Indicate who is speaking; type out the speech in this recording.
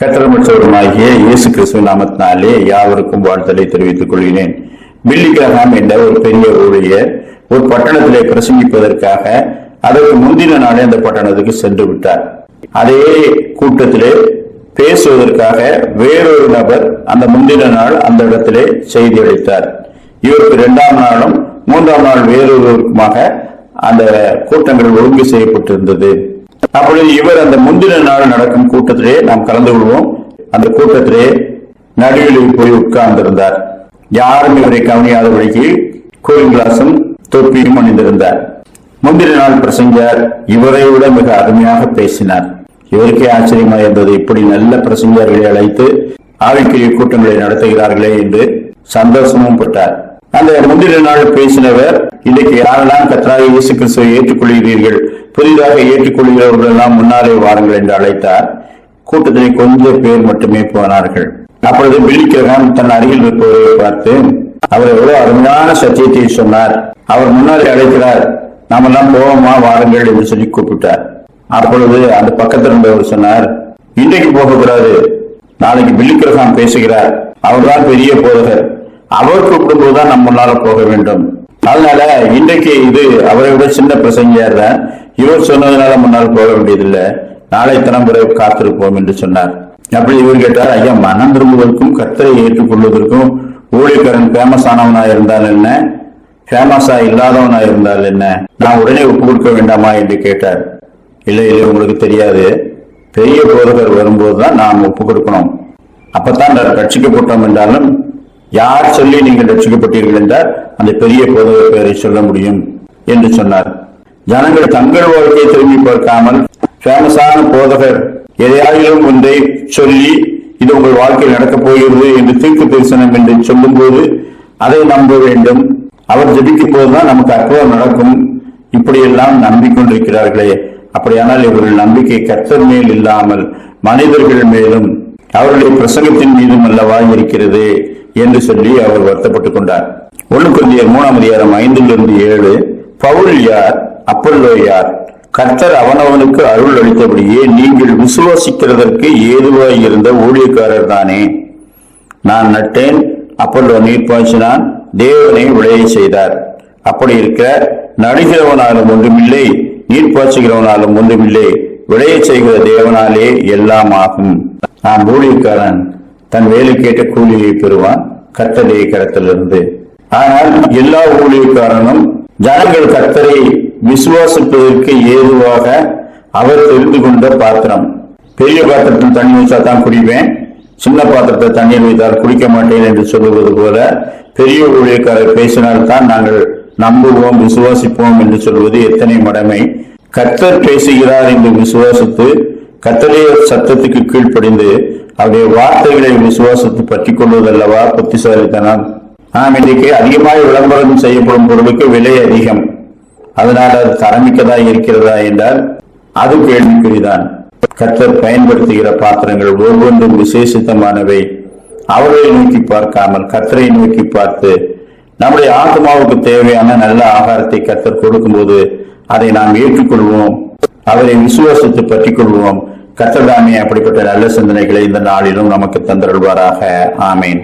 Speaker 1: கத்திரமற்றவருமாகிய இயேசு கிறிஸ்துவ நாமத்தினாலே யாவருக்கும் வாழ்த்தலை தெரிவித்துக் கொள்கிறேன். பில்லி கிரகாம் என்ற ஒரு பெரிய ஊழியர் ஒரு பட்டணத்திலே பிரசங்கிப்பதற்காக அதற்கு முந்தின நாளே அந்த பட்டணத்துக்கு சென்று விட்டார். அதே கூட்டத்திலே பேசுவதற்காக வேறொரு நபர் அந்த முந்தின நாள் அந்த இடத்திலே செய்தி அளித்தார். இவருக்கு இரண்டாம் நாளும் மூன்றாம் நாள் வேறொருவருக்குமாக அந்த கூட்டங்கள் ஒழுங்கு செய்யப்பட்டிருந்தது. அப்பொழுது இவர் அந்த முந்தின நாள் நடக்கும் கூட்டத்திலே நாம் கலந்து கொள்வோம். அந்த கூட்டத்திலே நடுவில் போய் உட்கார்ந்திருந்தார். யாரும் இவரை கவனியாதபடிக்கு கோயில் கிளாஸும் தொப்பியும் அணிந்திருந்தார். முந்தின நாள் பிரசங்கர் இவரை விட மிக அருமையாக பேசினார். இவருக்கே ஆச்சரியமா இருந்தது இப்படி நல்ல பிரசங்கர்களை அழைத்து ஆவிக்குரிய கூட்டங்களை நடத்துகிறார்களே என்று சந்தோஷமும் பட்டார். அந்த முந்தின நாள் பேசினவர் இன்னைக்கு யாரெல்லாம் கத்தராக இயேசு கிறிஸ்துவை ஏற்றுக்கொள்கிறீர்கள்? புதிதாக ஏற்றுக்கொள்கிறவர்கள் எல்லாம் முன்னாலே வாருங்கள் என்று அழைத்தார். கூட்டத்திலே கொஞ்சம் பேர் மட்டுமே போனார்கள். அப்பொழுது பில்லிக்கிரகம் தன் அருகில் இருப்பவரை பார்த்து அவர் எவ்வளவு அருமையான சத்தியத்தை சொன்னார். அவர் முன்னாலே அழைக்கிறார். நாமெல்லாம் போவோமா வாருங்கள் என்று சொல்லி கூப்பிட்டார். அப்பொழுது அந்த பக்கத்தில் இருந்தவர் சொன்னார் இன்றைக்கு போகக்கூடாது. நாளைக்கு பில்லிக்கிரகம் பேசுகிறார். அவர்தான் பெரிய போதகர். அவர் கூப்பிடும்போது தான் நம்ம முன்னால போக வேண்டும். அதனால இன்றைக்கு இது அவரை விட சின்ன பிரசங்கியார் தான் இவர் சொன்னதுனால முன்னால் போக வேண்டியதில்லை. நாளை தினம் பிறகு காத்திருப்போம் என்று சொன்னார். அப்படி இவர் கேட்டார் ஐயா மனம் திரும்புவதற்கும் கத்தரை ஏற்றுக்கொள்வதற்கும் ஊழியக்காரன் ஃபேமஸ் ஆனவனா இருந்தால் என்ன? ஃபேமஸா இல்லாதவனா இருந்தால் என்ன? நான் உடனே ஒப்பு கொடுக்க வேண்டாமா? என்று கேட்டார். இல்லை இல்லை உங்களுக்கு தெரியாது. பெரிய போதகர் வரும்போது தான் நாம் ஒப்பு கொடுக்கணும். அப்பத்தான் ரட்சிக்கப்பட்டோம் என்றாலும் யார் சொல்லி நீங்கள் ரட்சிக்கப்பட்டீர்கள் என்றால் அந்த பெரிய போதகர் பெயரை சொல்ல முடியும் என்று சொன்னார். ஜனங்கள் தங்கள் வாழ்க்கையை திரும்பி பார்க்காமல் ஃபேமஸான போதகர் எதையாயிலும் ஒன்றை சொல்லி இது உங்கள் வாழ்க்கையில் நடக்கப் போகிறது என்று தீர்க்க தரிசனம் என்று சொல்லும்போது அதை நம்ப வேண்டும். அவர் ஜபிக்கும் போதுதான் நமக்கு அற்புதம் நடக்கும். இப்படியெல்லாம் நம்பிக்கொண்டிருக்கிறார்களே. அப்படியானால் இவர்கள் நம்பிக்கை கத்தர் மேல் இல்லாமல் மனிதர்கள் மேலும் அவருடைய பிரசங்கத்தின் மீதும் அல்லவா இருக்கிறது? என்று சொல்லி அவர் வருத்தப்பட்டுக் கொண்டார். ஒன்று குருந்தியர் மூணாம் அதிகாரம் ஐந்திலிருந்து ஏழு பவுல் யார்? அப்பல்லோ யார்? கர்த்தர் அவனவனுக்கு அருள் அளித்தபடியே நீங்கள் விசுவாசிக்கிறதற்கு ஏதுவாய் இருந்த ஊழியக்காரர் தானே. நான் நட்டேன் அப்பல்லோ நீர் பாய்ச்சினான் தேவனை விளைய செய்தார். அப்படி இருக்க நடுகிறவனாலும் ஒன்றுமில்லை நீர் பாய்ச்சுகிறவனாலும் ஒன்றுமில்லை விளைய செய்கிற தேவனாலே எல்லாம் ஆகும் நான் ஊழியக்காரன் தன் வேலை கேட்ட கூலியை பெறுவான் கத்தரை கரத்திலிருந்து. ஆனால் எல்லா ஊழியக்காரனும் ஜனங்கள் கத்தரை விசுவாசிப்பதற்கு ஏதுவாக அவர் தெரிந்து கொண்ட பாத்திரம். பெரிய பாத்திரத்தில் தண்ணி வச்சா தான் குடிப்பேன். சின்ன பாத்திரத்தை தண்ணீர் வைத்தால் குடிக்க மாட்டேன் என்று சொல்லுவது போல பெரிய ஊழியக்காரர் பேசினால்தான் நாங்கள் நம்புவோம் விசுவாசிப்போம் என்று சொல்வது எத்தனை மடமை. கத்தர் பேசுகிறார் என்று விசுவாசித்து கத்தரைய சத்தத்துக்கு கீழ்ப்படிந்து அவருடைய வார்த்தைகளை விசுவாசத்தை பற்றி கொள்வதல்லவா? புத்திசாலித்தனம். நாம் இன்றைக்கு அதிகமாக விளம்பரம் செய்யப்படும் பொருளுக்கு விலை அதிகம். அதனால் அது தரமிக்கதா இருக்கிறதா என்றால் அது கேள்விக்குறிதான். கத்தர் பயன்படுத்துகிற பாத்திரங்கள் ஒவ்வொன்றும் விசேஷித்தமானவை. அவர்களை நோக்கி பார்க்காமல் கத்தரை நோக்கி பார்த்து நம்முடைய ஆத்மாவுக்கு தேவையான நல்ல ஆகாரத்தை கத்தர் கொடுக்கும்போது அதை நாம் ஏற்றுக்கொள்வோம். அவரை விசுவாசத்தை பற்றிக் கொள்வோம். கர்த்தர் அப்படிப்பட்ட நல்ல சிந்தனைகளை இந்த நாளிலும் நமக்கு தந்தருள்வாராக. ஆமேன்.